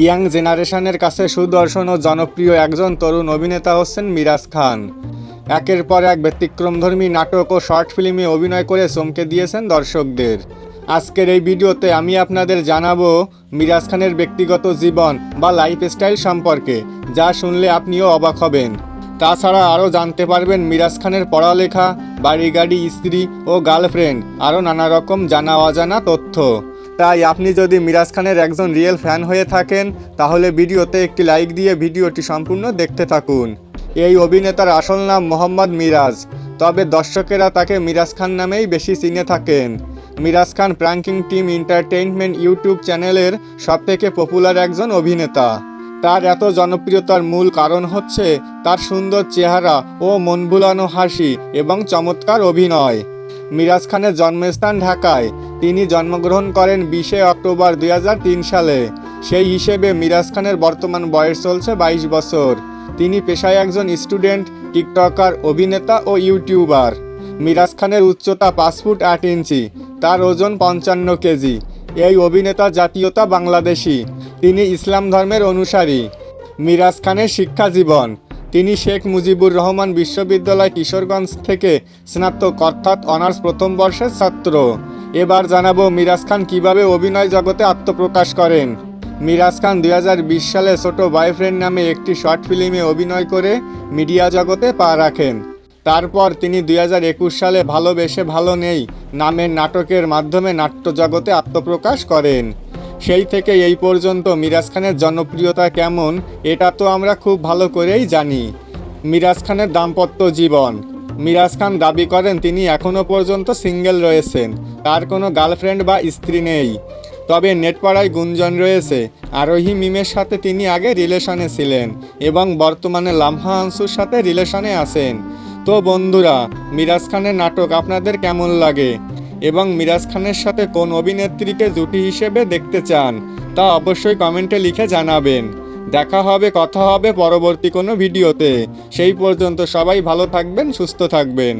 Young জেনারেশনের কাছে সুদর্শন ও জনপ্রিয় একজন তরুণ অভিনেতা হচ্ছেন মিরাজ খান। একের পর এক ব্যতিক্রমধর্মী নাটক ও শর্ট ফিল্মে অভিনয় করে চমকে দিয়েছেন দর্শকদের। আজকের এই ভিডিওতে আমি আপনাদের জানাব মিরাজ খানের ব্যক্তিগত জীবন বা লাইফস্টাইল সম্পর্কে, যা শুনলে আপনিও অবাক হবেন। তাছাড়া আরও জানতে পারবেন মিরাজ খানের পড়ালেখা বাড়ি গাড়ি স্ত্রী ও গার্লফ্রেন্ড, আরও নানা রকম জানা অজানা তথ্য। তাই আপনি যদি মিরাজ খানের একজন রিয়েল ফ্যান হয়ে থাকেন, তাহলে ভিডিওতে একটি লাইক দিয়ে ভিডিওটি সম্পূর্ণ দেখতে থাকুন। এই অভিনেতার আসল নাম মোহাম্মদ মিরাজ, তবে দর্শকেরা তাকে মিরাজ খান নামেই বেশি চিনে থাকেন। Miraj Khan pranking team entertainment YouTube চ্যানেলের সবথেকে পপুলার একজন অভিনেতা। তার এত জনপ্রিয়তার মূল কারণ হচ্ছে তার সুন্দর চেহারা ও মন ভুলানো হাসি এবং চমৎকার অভিনয়। মিরাজ খানের জন্মস্থান ঢাকায় তিনি জন্মগ্রহণ করেন বিশে অক্টোবর দুই হাজার তিন সালে। সেই হিসেবে মিরাজ খানের বর্তমান বয়স চলছে বাইশ বছর। তিনি পেশায় একজন স্টুডেন্ট, টিকটকার, অভিনেতা ও ইউটিউবার। মিরাজ খানের উচ্চতা পাঁচ ফুট আট ইঞ্চি, তার ওজন পঞ্চান্ন কেজি। এই অভিনেতা জাতীয়তা বাংলাদেশি। তিনি ইসলাম ধর্মের অনুসারী। মিরাজ খানের শিক্ষা জীবন। তিনি শেখ মুজিবুর রহমান বিশ্ববিদ্যালয় কিশোরগঞ্জ থেকে স্নাতক, অর্থাৎ অনার্স প্রথম বর্ষের ছাত্র। এবার জানাব মিরাজ খান কীভাবে অভিনয় জগতে আত্মপ্রকাশ করেন। মিরাজ খান দুই হাজার বিশ সালে ছোট বয়ফ্রেন্ড নামে একটি শর্ট ফিল্মে অভিনয় করে মিডিয়া জগতে পা রাখেন। তারপর তিনি দুই হাজার একুশ সালে ভালোবেসে ভালো নেই নামের নাটকের মাধ্যমে নাট্য জগতে আত্মপ্রকাশ করেন। সেই থেকে এই পর্যন্ত মিরাজ খানের জনপ্রিয়তা কেমন, এটা তো আমরা খুব ভালো করেই জানি। মিরাজ খানের দাম্পত্য জীবন মিরাজ খান দাবি করেন, তিনি এখনও পর্যন্ত সিঙ্গেল রয়েছেন। তার কোনো গার্লফ্রেন্ড বা স্ত্রী নেই। তবে নেটপাড়ায় গুঞ্জন রয়েছে। আরোহী মিমের সাথে তিনি আগে রিলেশনে ছিলেন এবং বর্তমানে লামহা আনসুর সাথে রিলেশনে আছেন। তো বন্ধুরা, মিরাজ খানের নাটক আপনাদের কেমন লাগে? এবং মিরাজ খানের সাথে কোন অভিনেত্রীকে জুটি হিসেবে দেখতে চান, তা অবশ্যই কমেন্টে লিখে জানাবেন। দেখা হবে কথা হবে পরবর্তী কোনো ভিডিওতে। সেই পর্যন্ত সবাই ভালো থাকবেন সুস্থ থাকবেন।